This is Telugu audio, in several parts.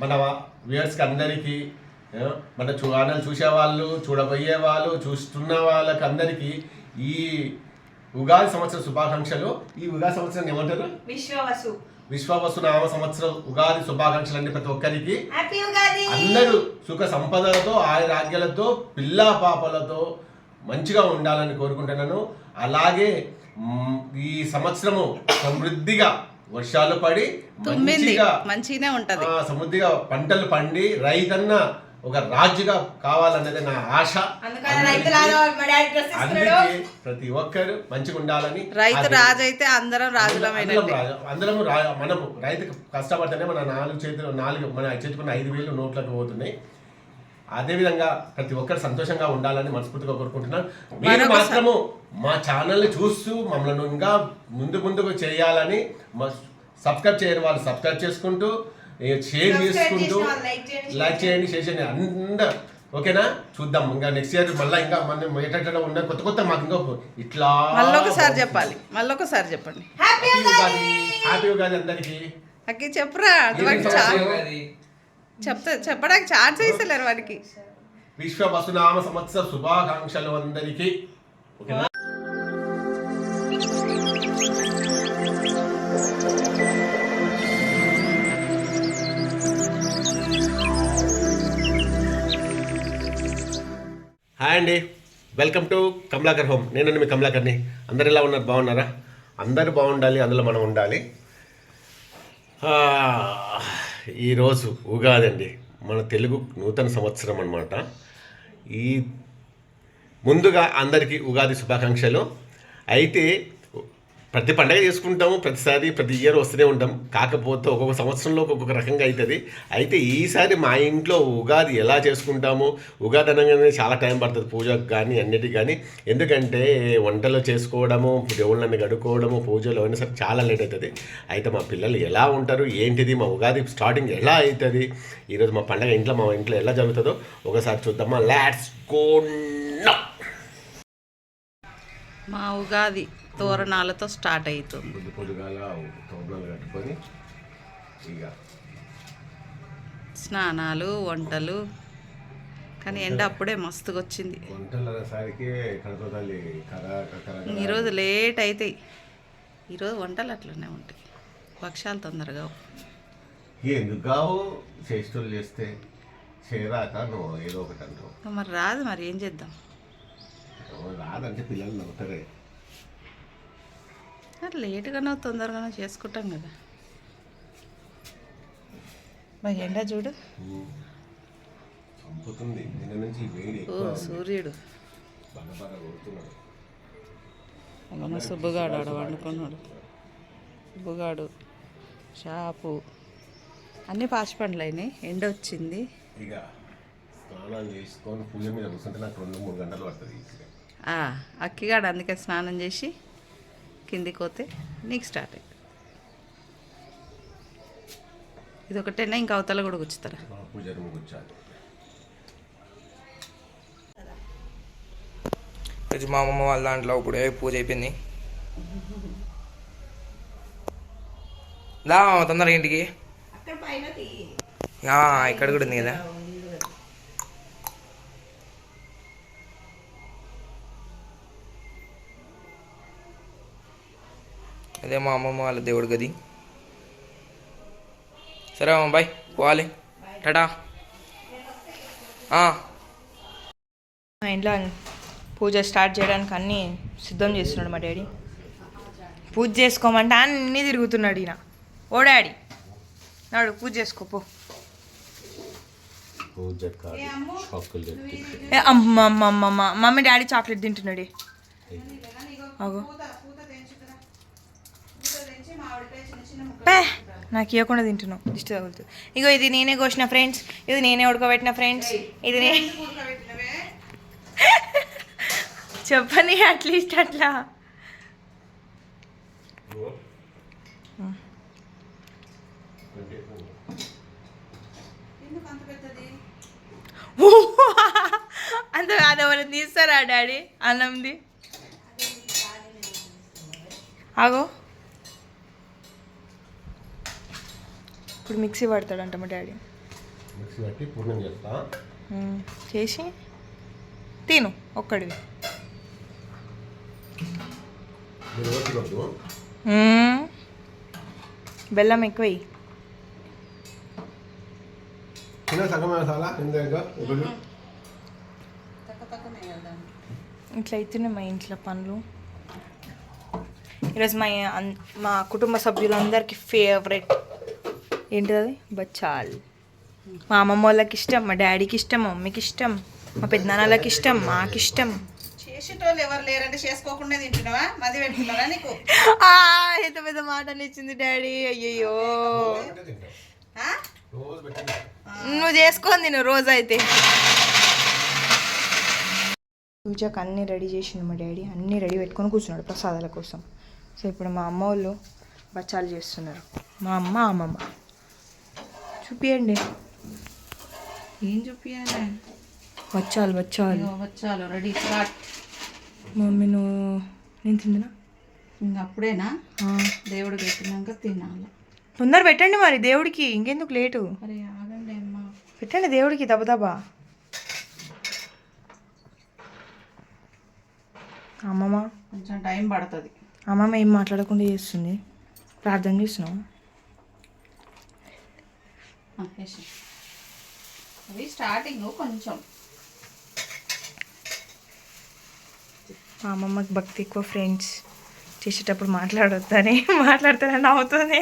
మన వ్యూయర్స్కి అందరికీ మన ఛానల్ చూసేవాళ్ళు చూడబోయే వాళ్ళు చూస్తున్న వాళ్ళకి అందరికీ ఈ ఉగాది సంవత్సర శుభాకాంక్షలు. ఈ ఉగాది సంవత్సరం ఏమంటారు? విశ్వవసు. విశ్వవసు నామ సంవత్సరం ఉగాది శుభాకాంక్షలు అండి ప్రతి ఒక్కరికి. అందరూ సుఖ సంపదలతో ఆయురాగ్యాలతో పిల్లా పాపలతో మంచిగా ఉండాలని కోరుకుంటున్నాను. అలాగే ఈ సంవత్సరము సమృద్ధిగా వర్షాలు పడి మంచిగా మంచిగానే ఉంటది. ఆ, సమృద్ధిగా పంటలు పండి రైతన్న ఒక రాజుగా కావాలన్నది నా ఆశ. ప్రతి ఒక్కరు మంచిగా ఉండాలని రైతు రాజు అయితే అందరం అందరం రాజులమైనట్టే రాజు. అందరము రా- మనము రైతుకు కష్టపడితేనే మన నాలుగు చేతులు నాలుగు మన చేతుకున్న ఐదు వేలు నోట్లకు పోతున్నాయి. అదేవిధంగా ప్రతి ఒక్కరు సంతోషంగా ఉండాలని మనస్ఫూర్తిగా కోరుకుంటున్నాను మీరు మాత్రము మా ఛానల్ని చూస్తూ మమ్మల్ని ఇంకా ముందు ముందుకు చేయాలని సబ్స్క్రైబ్ చేయని వాళ్ళు సబ్స్క్రైబ్ చేసుకుంటూ షేర్ చేసుకుంటూ లైక్ చేయండి, షేర్ చేయండి అందరు ఓకేనా? చూద్దాం. ఇంకా నెక్స్ట్ ఇయర్ మళ్ళీ ఇంకా మనం ఎట్లా ఉన్న కొత్త కొత్త మాకు ఇంకా ఇట్లా మళ్ళొకసారి చెప్పాలి. మళ్ళొకసారి చెప్పండి. హ్యాపీ ఉగాది హ్యాపీ ఉగాది అందరికి. అక్కి చెప్పురా వాడికి చా- చెప్తే చెప్పడానికి ఛాన్స్ ఇస్తలేరు వాడికి. విశ్వ వసునామ సంవత్సర శుభాకాంక్షలు అందరికి. ఓకేనా? హాయ్ అండి. Welcome to Kamalakar home. నేనండి మీ కమలాకర్ని. అందరు ఎలా ఉన్నారు? బాగున్నారా? అందరూ బాగుండాలి అందులో మనం ఉండాలి. ఈరోజు ఉగాది అండి మన తెలుగు నూతన సంవత్సరం అనమాట ఈ ముందుగా అందరికీ ఉగాది శుభాకాంక్షలు. అయితే ప్రతి పండగ చేసుకుంటాము ప్రతిసారి ప్రతి ఇయర్ వస్తూనే ఉంటాం. కాకపోతే ఒక్కొక్క సంవత్సరంలో ఒక్కొక్క రకంగా అవుతుంది అయితే ఈసారి మా ఇంట్లో ఉగాది ఎలా చేసుకుంటాము? ఉగాది అనగానే చాలా టైం పడుతుంది పూజకు కానీ అన్నిటికి కానీ ఎందుకంటే వంటలు చేసుకోవడము దేవుళ్ళని గడుకోవడము పూజలు అయినా సరే చాలా లేట్ అవుతుంది అయితే మా పిల్లలు ఎలా ఉంటారు? ఏంటిది? మా ఉగాది స్టార్టింగ్ ఎలా అవుతుంది ఈరోజు మా పండగ ఇంట్లో మా ఇంట్లో ఎలా జరుగుతుందో ఒకసారి చూద్దామా. లాట్స్ గో మా ఉగాది తోరణాలతో స్టార్ట్ అవుతుంది పొద్దు పొద్దుగాల తోరణాలు కట్టుకొని ఇక స్నానాలు వంటలు. కానీ ఎండ అప్పుడే మస్తుగా వచ్చింది. ఈరోజు లేట్ అవుతాయి ఈరోజు వంటలు అట్లనే ఉంటాయి. పక్షాలు తొందరగా. ఎందుకు కావు? చేష్టలు చేస్తే చేయరాక నువ్వు ఏదో ఒకటి అంటావు. మరి రాదు మరి ఏం చేద్దాం? రాదంటే పిల్లలు నవ్వుతారే. మరి లేటుగానో తొందరగానో చేసుకుంటాం కదా. మరి ఎండ చూడు. సూర్యుడు. సుబ్బుగాడు ఆడ వండుకున్నాడు. సుబ్బుగాడు షాపు. అన్నీ పాచి పండ్లు అయినాయి. ఎండ వచ్చింది. ఇక స్నానం చేసుకొని పూజ మీద కూర్చుంటే నాకు రెండు మూడు గంటలు పడుతుంది ఈజీగా. ఆ, అక్కిగాడు అందుకే స్నానం చేసి కిందికి పోతే నీకు స్టార్ట్ అయ్యింది ఇది ఒకటేనా ఇంకా అవతల కూడా కూర్చుతారా? మా అమ్మమ్మ వాళ్ళ దాంట్లో ఇప్పుడే పూజ అయిపోయింది? దా మామ తొందరగా ఇంటికి. అక్కడ పైన తీయి. ఆ, ఇక్కడ కూడా ఉంది కదా. అదే మా అమ్మమ్మ వాళ్ళ దేవుడి గది. సరే అమ్మ బాయ్ పోవాలి. టాటా. ఆ. మా ఇంట్లో పూజ స్టార్ట్ చేయడానికి అన్నీ సిద్ధం చేస్తున్నాడు మా డాడీ. పూజ చేసుకోమంటే అన్నీ తిరుగుతున్నాడు ఈయన. ఓ డాడీ నాడు పూజ చేసుకోపో అమ్మ అమ్మ మమ్మీ డాడీ చాక్లెట్ తింటున్నాడే. అగో పే నాకు ఇవ్వకుండా తింటున్నావు. దిష్టి తగులుతుంది ఇగో ఇది నేనే కోసిన ఫ్రెండ్స్ ఇది నేనే ఉడకబెట్టిన ఫ్రెండ్స్ ఇది నే చెప్పని అట్లీస్ట్ అట్లా. అంత అది ఎవరు తీస్తారా డాడీ? అన్నంది? ఆగో. ఇప్పుడు మిక్సీ పడతాడంట మా డాడీ. మిక్సీ పెట్టి పూర్ణం చేస్తా. చేసి తిను ఒక్కడివి. బెల్లం ఎక్కువ ఇట్లా అవుతున్నాయి మా ఇంట్లో పనులు. ఈరోజు మా మా కుటుంబ సభ్యులందరికీ ఫేవరెట్ ఏంటిది బచ్చాలు. మా అమ్మమ్మ వాళ్ళకి ఇష్టం మా డాడీకి ఇష్టం మా మమ్మీకి ఇష్టం మా పెద్దనాన్నలకి ఇష్టం మాకు ఇష్టం చేసేటోళ్ళు ఎవరు లేరంటే చేసుకోకుండా తింటున్నావా? మది పెట్టుకున్నారా నీకు? ఎంత పెద్ద మాట ఇచ్చింది డాడీ. అయ్యయ్యో. నువ్వు చేసుకొని తిను రోజు అయితే పూజకు అన్నీ రెడీ చేసిండు మా డాడీ. అన్నీ రెడీ పెట్టుకొని కూర్చున్నాడు ప్రసాదాల కోసం. సో ఇప్పుడు మా అమ్మ వాళ్ళు బచ్చాలు చేస్తున్నారు. మా అమ్మ అమ్మమ్మ. చూపియండి. ఏం చూపియాలి? బచ్చాలు బచ్చాలు వచ్చాలు. Ready start. మమ్మీ నువ్వు నేను తిందినా? ఇంక అప్పుడేనా? దేవుడు పెట్టినాక తినాలి. తొందర పెట్టండి మరి దేవుడికి ఇంకెందుకు లేటు? అరే ఆగండి అమ్మా. పెట్టండి దేవుడికి దబదబా. అమ్మమ్మ. కొంచెం టైం పడుతుంది. అమ్మమ్మ ఏం మాట్లాడకుండా చేస్తుంది? ప్రార్థన చేస్తున్నావు? అవి స్టార్టింగ్ కొంచెం. మా అమ్మమ్మకి భక్తి ఎక్కువ ఫ్రెండ్స్ చేసేటప్పుడు మాట్లాడొద్దని. మాట్లాడుతానని నవ్వుతుంది.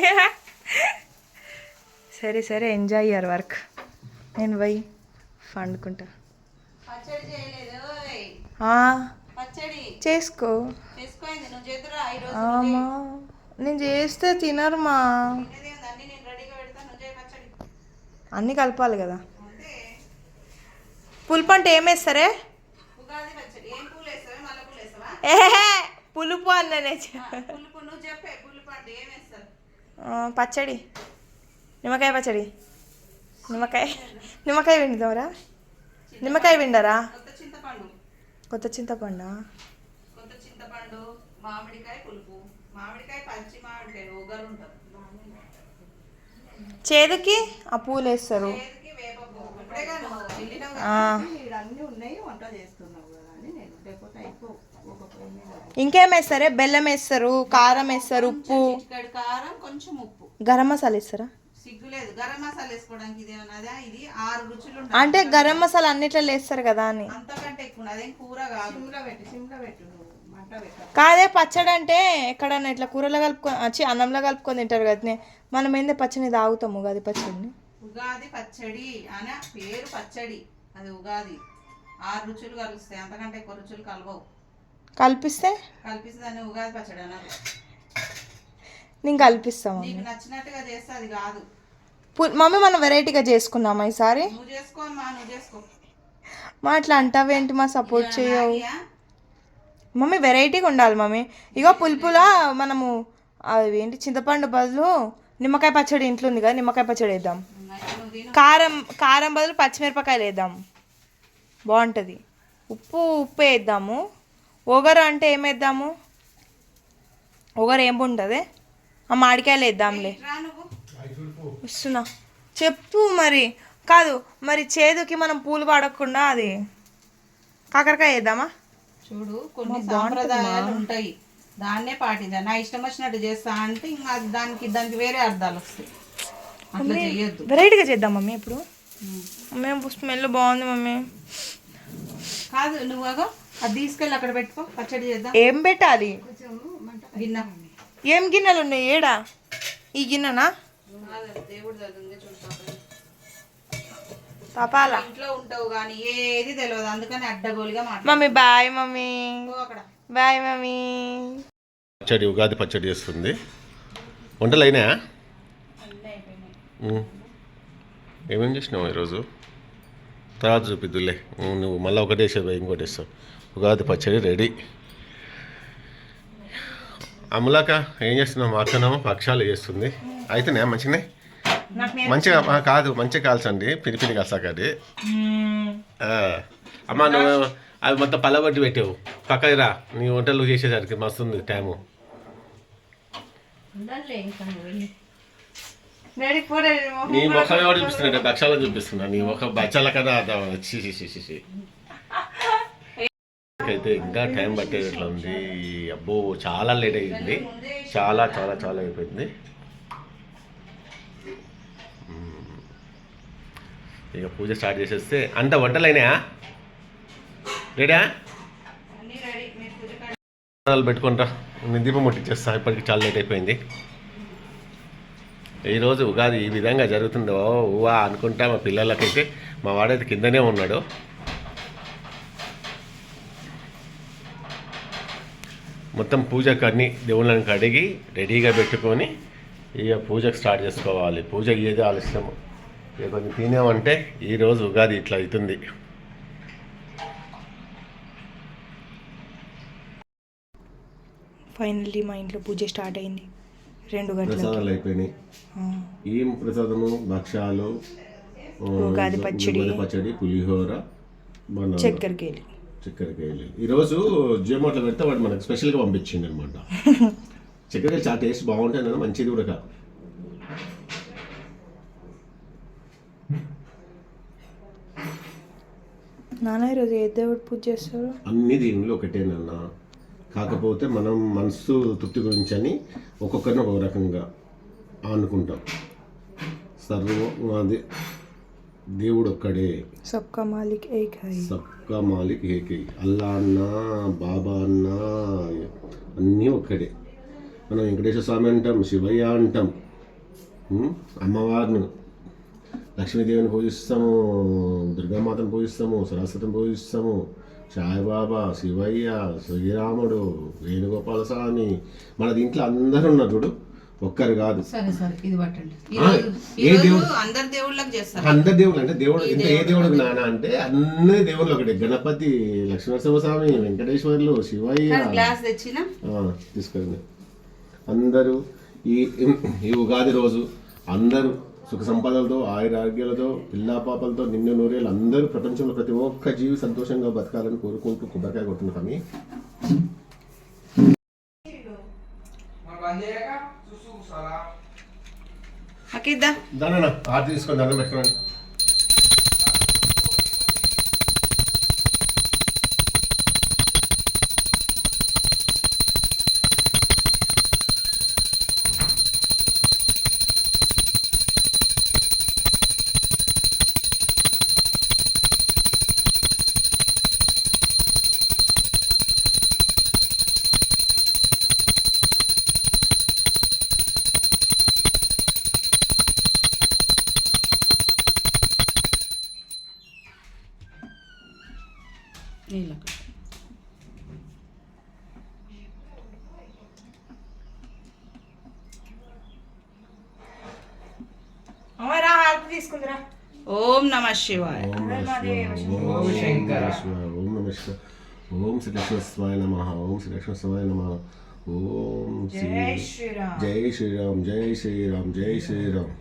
సరే సరే ఎంజాయ్ యువర్ వర్క్ నేను పోయి పండుకుంటా. చేసుకో. నేను చేస్తే తినరు మా తినేది ఉంది, అన్ని నేను రెడీగా పెడతా నువ్వు చేయి పచ్చడి అన్నీ కలపాలి కదా. పులుపు అంటే ఏమేస్తారే ఏం ఏహే పులుపు అన్ననే వేస్తారు? పచ్చడి. నిమ్మకాయ పచ్చడి. నిమ్మకాయ. నిమ్మకాయ పిండుతావరా? నిమ్మకాయ పిండరా? కొత్త చింతపండు. కొత్త చింతపండా? కొత్త చింతపండు మామిడికాయ పులుపు. మామిడికాయ పచ్చి మామిడికాయ ఒగరు ఉంటుంది చేదుకి ఆ పూలు వేస్తారు ఇంకేం వేస్తారే? బెల్లం వేస్తారు కారం వేస్తారు ఉప్పు. చిటికెడు కారం కొంచెం ఉప్పు. గరం మసాలా వేస్తారా? సిగ్గులేదు గరం మసాలా వేసుకోవడానికి ఇది ఏమన్నదా ఇది ఆరు రుచులు అంటే గరం మసాలా అన్నిట్లో వేస్తారు కదా అని. అంతకంటే ఎక్కువ. అదేం కూర కాదు. సిమ్లో పెట్టు సిమ్లో పెట్ట. కాదే పచ్చడి అంటే ఎక్కడన్నా ఇట్లా కూరలో కలుపుకొని వచ్చి అన్నంలో కలుపుకొని తింటారు కదా మనం ఏందే పచ్చడిని తాగుతాము అది పచ్చడిని? ఉగాది పచ్చడి అనే పేరు పచ్చడి అది ఉగాది. ఆరు రుచులు కలుస్తాయి అంతకంటే ఎక్కువ రుచులు కలవవు. కల్పిస్తే? కలిపిస్తే దాన్ని ఉగాది పచ్చడి అన్నారు. నేను కల్పిస్తాము? నీకు నచ్చినట్టుగా చేస్తే అది కాదు. మమ్మీ మనం వెరైటీగా చేసుకుందామా ఈసారి? నువ్వు చేసుకో నువ్వు చేసుకో. మా అట్లా అంటావేంటి మా సపోర్ట్ చేయవు? మమ్మీ వెరైటీగా ఉండాలి మమ్మీ. ఇగో పులుపులా మనము అవి ఏంటి చింతపండు బదులు నిమ్మకాయ పచ్చడి ఇంట్లో ఉంది కదా నిమ్మకాయ పచ్చడి వేద్దాం. కారం కారం బదులు పచ్చిమిరపకాయలు వేద్దాం. బాగుంటుంది. ఉప్పు ఉప్పు వేద్దాము. ఒగరు అంటే ఏం వేద్దాము? ఒగరు ఏం ఉంటుంది? ఆ మామిడికాయలు వేద్దాంలే. వస్తున్నా. చెప్పు మరి. కాదు మరి చేదుకి మనం పూలు వాడకుండా అది కాకరకాయ వేద్దామా? చూడు కొన్ని సాంప్రదాయాలు ఉంటాయి. దాన్నే పాటించాలి. నా ఇష్టం వచ్చినట్టు చేస్తా అంటే ఇంకా దానికి దానికి వేరే అర్థాలు వస్తాయి. అట్లా వెరైటీగా చేద్దాం మమ్మీ ఇప్పుడు. మమ్మీ స్మెల్ బాగుంది మమ్మీ. కాదు నువ్వు అది తీసుకెళ్ళి అక్కడ పెట్టుకో. పచ్చడి చేద్దాం. ఏం పెట్టాలి? గిన్నె. ఏం గిన్నెలు ఉన్నాయి? ఏడా? ఈ గిన్నెనా? దేవుడు తపాలా ఇంట్లో ఉంటావు కానీ ఏది తెలియదు అందుకని అడ్డగోలుగా మాట్లాడు మమ్మీ బాయ్ మమ్మీ. అక్కడ. Bye mummy. పచ్చడి ఉగాది పచ్చడి చేస్తుంది. వంటలు అయినాయా ఉమ్. ఏమేం చేసినావు ఈరోజు? తర్వాత చూపిద్దులే. నువ్వు మళ్ళీ ఒకటి వేసేది ఇంకోటి వేస్తావు ఉగాది పచ్చడి రెడీ. అమలాక ఏం చేస్తున్నావు? మా పక్షాలు చేస్తుంది. అయితేనే మంచిగానే? మంచిగా కాదు మంచిగా కాల్చండి. కాల్సాకది ఆ. అమ్మా నువ్వు అవి మొత్తం పల్లబట్టి పెట్టావు. పక్కకి రా. నీ వంటలు చేసేసరికి మస్తుంది టైము. డాడీ ఫోటో నీ ముఖం ఎవరు చూపిస్తున్నా దక్షాలను చూపిస్తున్నా. నీ ముఖం బచ్చాల కదా చి చి చి చి, చి. అయితే ఇంకా టైం పట్టేటట్లు ఉంది అబ్బో చాలా లేట్ అయింది చాలా చాలా చాలా అయిపోయింది. ఇక పూజ స్టార్ట్ చేసేస్తే అంత వంటలైనాయా? రెడీయా? పెట్టుకుంటా నేను దీపం ముట్టించేస్తా ఇప్పటికి చాలా లేట్ అయిపోయింది. ఈరోజు ఉగాది ఈ విధంగా జరుగుతుందో. ఊవా అనుకుంటా మా పిల్లలకైతే మా వాడైతే కిందనే ఉన్నాడు. మొత్తం పూజకు అన్ని దేవుళ్ళని కడిగి రెడీగా పెట్టుకొని ఇక పూజకు స్టార్ట్ చేసుకోవాలి. పూజ ఏది ఆలస్యము ఇక కొంచెం తినేమంటే ఈరోజు ఉగాది ఇట్లా అవుతుంది ఫైనల్లీ మా ఇంట్లో పూజ స్టార్ట్ అయింది. రెండు ప్రసాదాలు అయిపోయినాయి. ఏం ప్రసాదము? భక్ష్యాలు ఆ, ఉగాది పచ్చడి. పచ్చడి పులిహోర మన చక్కెరకి వెళ్ళి చక్కెరకాయలు ఈరోజు జియోమార్ట్లో పెడితే వాడు మనకు స్పెషల్గా పంపించింది అనమాట చక్కెరకాయలు చాలా టేస్ట్ బాగుంటాయి మంచిది కూడా కాదు. నాన్న ఈరోజు ఏ దేవుడు పూజ చేస్తారు? అన్ని దీనిలో ఒకటేనన్న కాకపోతే మనం మనసు తృప్తి గురించి అని ఒక్కొక్కరిని ఒక్కొక్క రకంగా అనుకుంటాం సర్వం అది దేవుడు ఒక్కడే. సబ్కా మాలిక్ ఏక్ హై. సబ్కా మాలిక్ ఏకే అల్లా అన్న బాబా అన్న అన్నీ ఒక్కడే. మనం వెంకటేశ్వర స్వామి అంటాం శివయ్య అంటాం? అమ్మవారిని లక్ష్మీదేవిని పూజిస్తాము దుర్గామాతను పూజిస్తాము సరస్వతిని పూజిస్తాము సాయిబాబా శివయ్య శ్రీరాముడు వేణుగోపాల స్వామి మన దీంట్లో అందరూ ఉన్నారు చూడు. ఒక్కరు కాదు. ఏ దేవుడు? అందరు దేవుళ్ళకి చేస్తారు. అందరు దేవుళ్ళు అంటే దేవుడు ఇంత ఏ దేవుడు నాన్న అంటే అన్ని దేవుళ్ళు ఒకటి. గణపతి లక్ష్మీనరసింహస్వామి వెంకటేశ్వర్లు శివయ్య. తీసుకెళ్ళండి. అందరూ ఈ ఈ ఉగాది రోజు అందరూ సుఖ సంపదలతో ఆయురారోగ్యాలతో పిల్లా పాపలతో నిన్ను నూరేళ్ళు అందరూ ప్రపంచంలో ప్రతి ఒక్క జీవి సంతోషంగా బతకాలని కోరుకుంటూ కొబ్బరికాయ కానీ అకిద్దా దానన్నా ఆర్తి తీసుకొని దండం పెట్టుకోండి. శివాయ ఓం ఓం శంకర ఓం నమ ఓం శ్రీ లక్ష్మణస్వాయ నమ ఓం శ్రీ లక్ష్మణస్వాయ నమ ఓం జై శ్రీరామ్ జై శ్రీరామ్ జై శ్రీరామ్ జై శ్రీరామ్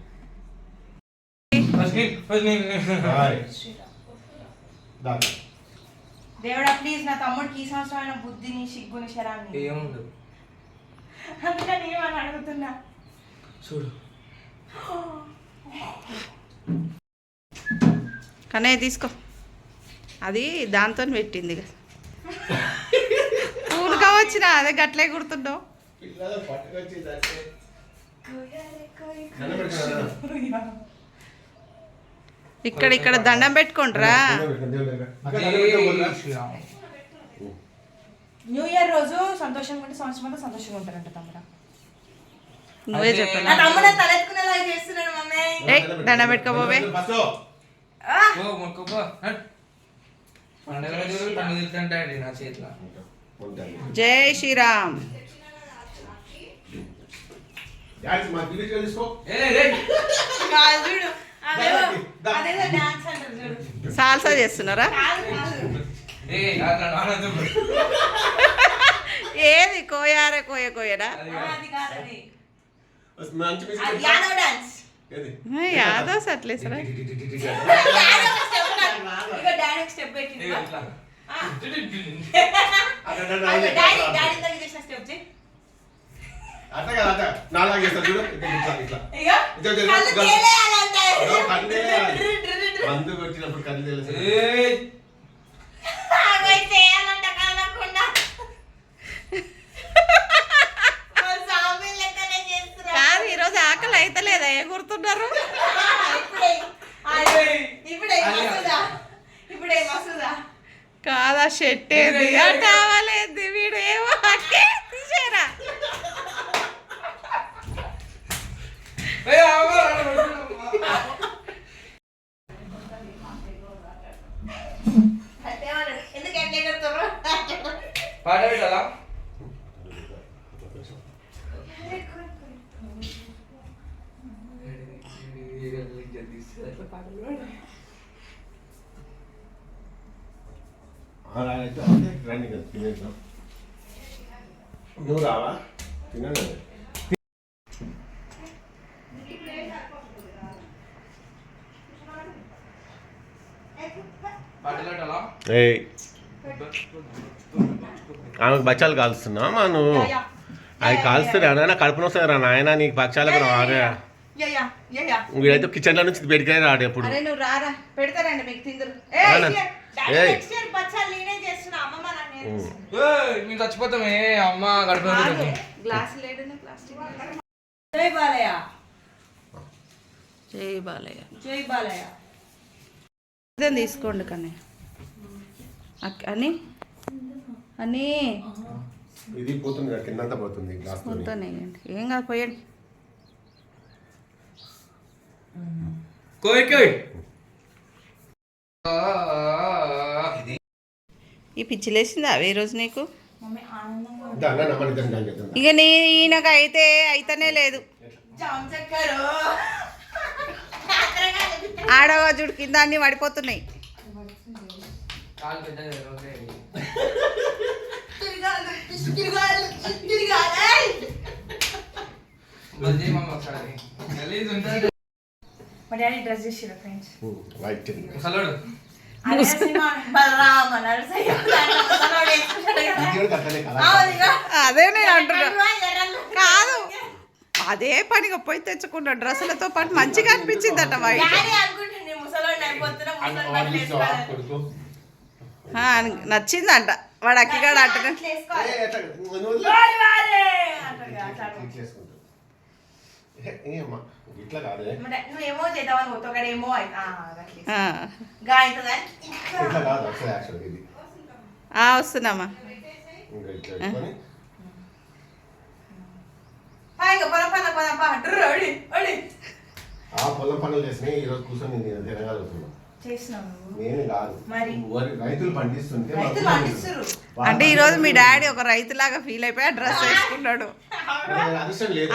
దేవుడా ప్లీజ్ నా తమ్ముడికి ఈ సంవత్సరమైన బుద్ధిని సిగ్గుని శరాన్ని ఏముండు అందుకని ఏమని అడుగుతున్నా చూడు కన్నయ్య తీసుకో. అది దాంతో పెట్టింది కదా పూలు కావచ్చిన అదే గట్లే గుర్తుండవు ఇక్కడ ఇక్కడ దండం పెట్టుకుంటారా. న్యూ ఇయర్ రోజు సంతోషంగా ఉంటే సంవత్సరం అంతా సంతోషంగా ఉంటారంట తమ్ముడా. నువ్వే దండం పెట్టుకోబోవే. ఓ మొక్కుకో పండగ రోజు తను తిరుగుతుంటాడు నా చేతిలో. జై శ్రీరామ్. సాల్సా చేస్తున్నారా. ఏది? కోయారే కోయ కోయరా మంచి యాదవ్ అట్లే? సరే. అట్లా? కాదు అట్లా. నాలుగు చూడు. ఇట్లా ఇట్లా కళ్ళు. మందు కొట్టినప్పుడు కళ్ళు తెలుసు ఏయ్, ఆమె చేయాలంట కదలకుండా. మా స్వామి లెక్కనే చేస్తున్నారు. కాదు అయితే లేదా ఏ గుర్తున్నారు? కాదా షెట్ ఏది? టవలేది వీడు ఏమో తీసేరా ఏయ్, అవ్వ, అవ్వ. అంటే వాళ్ళు ఎందుకు ఎట్లా ఎగురుతుర్రు? పాట పెట్టాలా అలా అయితే అంతే, రండి కదా తినేద్దాం నువ్వు రావా తినండి పాటలు ఏయ్. ఆమెకు బచ్చాలు కాలుస్తున్నావా మా నువ్వు? అవి కాలుస్తున్నా నాయన కడుపున వస్తుంది రా నాయన నీకు పక్షాలకు యా. వీడైతే కిచెన్లో నుంచి బయటికి రాడు ఎప్పుడు. రారా చచ్చిపోతామే. అమ్మ జై బాలయ్య. జై బాలయ్య. జై బాలయ్య. తీసుకోండి కానీ అని అని ఇది పోతుంది కదా, కిందంతా పోతుంది గ్లాస్ ఏం కాదు పోయండి. కోయ్ కోయ్. ఈ పిచ్చి లేసిందా అవే రోజు నీకు. ఇక నీ ఈయనకు అయితే అయితేనే లేదు. జామ చెక్కరు. ఆడవాజుడు కింద అన్ని పడిపోతున్నాయి కాలు పెద్దగా ఓకే తిరగాలి తిరగాలి తిరగాలి ఏయ్! మళ్ళీ మమ్మ మా డాడీ డ్రెస్ ఫ్రెండ్స్. వైట్ ముసలోడు. అదే నేను అంటున్నా. కాదు అదే పనిగా పోయి తెచ్చుకున్న డ్రెస్సులతో పాటు మంచిగా అనిపించిందట వైట్ నచ్చిందంట. వాడు అక్కిగాడు అనుకో. ఇట్లా కాదే నువ్వేమో చేద్దామని అవుతుందా? ఇట్లా. కాదు అసలు యాక్చువల్ ఇది. ఆ, వస్తున్నామా? పొలం పనులు చేసినాయి ఈ రోజు కూర్చొని నేను తినగలుగుతున్నా. అంటే ఈ రోజు మీ డాడీ ఒక రైతులాగా ఫీల్ అయిపోయి డ్రెస్ వేసుకున్నాడు.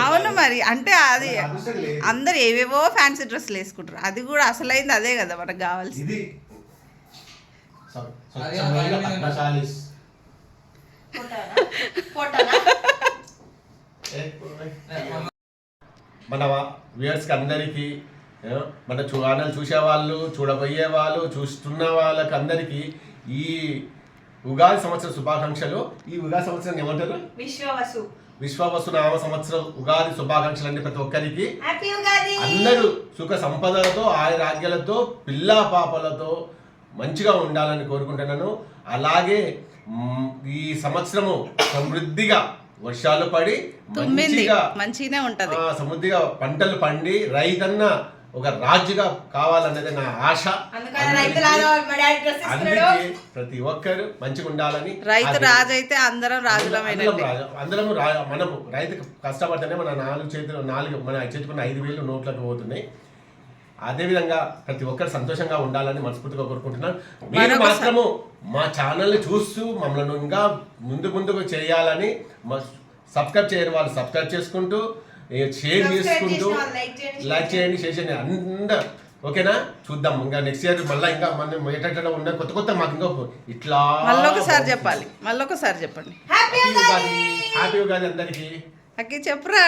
అవును మరి. అంటే అది అందరు ఏవేవో ఫ్యాన్సీ డ్రెస్సులు వేసుకుంటారు. అది కూడా అసలైంది అదే కదా మనకు కావాల్సింది. మన వ్యూయర్స్కి అందరికీ మన ఛానల్ చూసేవాళ్ళు చూడబోయే వాళ్ళు చూస్తున్న వాళ్ళకి అందరికీ ఈ ఉగాది సంవత్సర శుభాకాంక్షలు. ఈ ఉగాది సంవత్సరం ఏమంటారు? విశ్వవసు. విశ్వవసు నామ సంవత్సరం ఉగాది శుభాకాంక్షలు అండి ప్రతి ఒక్కరికి. హ్యాపీ ఉగాది! అందరూ సుఖ సంపదలతో ఆయురాగ్యాలతో పిల్లా పాపలతో మంచిగా ఉండాలని కోరుకుంటున్నాను. అలాగే ఈ సంవత్సరము సమృద్ధిగా వర్షాలు పడి మంచిగా మంచిగానే ఉంటది. ఆ, సమృద్ధిగా పంటలు పండి రైతన్న ఒక రాజుగా కావాలన్నది నా ఆశ. అందుకే ప్రతి ఒక్కరు మంచిగా ఉండాలని రైతు రాజు అయితే అందరం అందరం రాజులమైనట్టే. రాజు అందరం మనము రైతుకు కష్టపడితేనే మన నాలుగు చేతులు నాలుగు మన చేతుకున్న ఐదు వేలు నోట్లకు పోతున్నాయి. అదేవిధంగా ప్రతి ఒక్కరు సంతోషంగా ఉండాలని మనస్ఫూర్తిగా కోరుకుంటున్నాను. మీరు మాత్రము మా ఛానల్ని చూస్తూ మమ్మల్ని ఇంకా ముందు ముందుకు చేయాలని మా- సబ్స్క్రైబ్ చేయని వాళ్ళు సబ్స్క్రైబ్ చేసుకుంటూ షేర్ సబ్స్క్రైబ్ చేసుకుంటూ లైక్ చేయండి, షేర్ చేయండి అందరు ఓకేనా? చూద్దాం. ఇంకా నెక్స్ట్ ఇయర్ మళ్ళీ ఇంకా మనం ఎట్లా ఉన్న కొత్త కొత్త మాకు ఇంకా ఇట్లా మళ్ళొకసారి చెప్పాలి. మళ్ళొకసారి చెప్పండి. హ్యాపీ ఉగాది ఉగాది హ్యాపీ ఉగాది అందరికీ. అక్కి చెప్పురా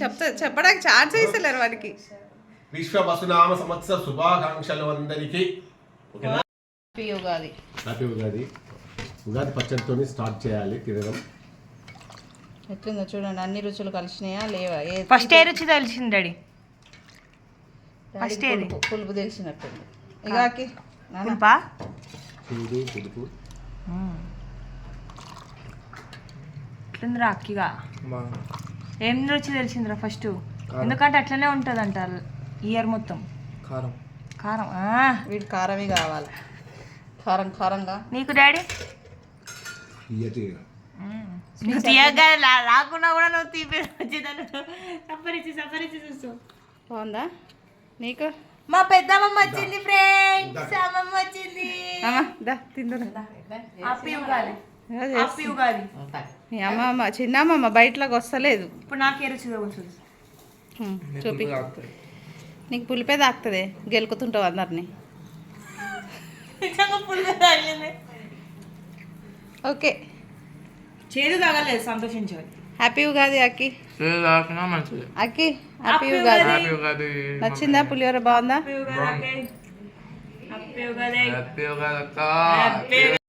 చెప్తా చెప్పడానికి ఛాన్స్ ఇస్తలేరు వాడికి. విశ్వ వసునామ సంవత్సర శుభాకాంక్షలు అందరికీ. ఓకేనా? హ్యాపీ ఉగాది హ్యాపీ ఉగాది ఉగాది పచ్చడితోని స్టార్ట్ చేయాలి తినడం. ఎట్లుందో చూడండి అన్ని రుచులు కలిసినాయా లేవా? ఫస్ట్ ఏ రుచి తెలిసింది డాడీ? ఫస్ట్ ఏది? పులుపు తెలిసినట్టుంది. పులుపా? పులుపు పులుపు. ఎట్లుందిరా అక్కిగా? ఏం రుచి తెలిసిందిరా ఫస్ట్? ఎందుకంటే అట్లనే ఉంటుంది అంటారు ఇయర్ మొత్తం. కారం. కారం ఆ, వీడి కారమే కావాలి. కారం కారంగా. నీకు డాడీ? నువ్వు తీయగా రాకున్నా కూడా నువ్వు తీపి వచ్చేదాన్ని సఫరించి సఫరించి చూస్తూ బాగుందా నీకు మా పెద్దమ్మ వచ్చింది ఫ్రెండ్స్ అమ్మమ్మ వచ్చింది మీ అమ్మమ్మ చిన్నమ్మమ్మ బయటలోకి వస్తలేదు ఇప్పుడు నాకే రుచి తగులుతుంది హ్మ్, చూపి నీకు పులిపే తాకుతుంది గెలుకుతుంటావు అందరినీ ఓకే చేదు తగలేదు సంతోషించాలి హ్యాపీ ఉగాది అక్కి. మంచిది. అక్కి హ్యాపీ ఉగాది. హ్యాపీ ఉగాది నచ్చిందా పులిహోర బాగుందా? Happy Ugadi happy Ugadi. Happy Ugadi అక్క.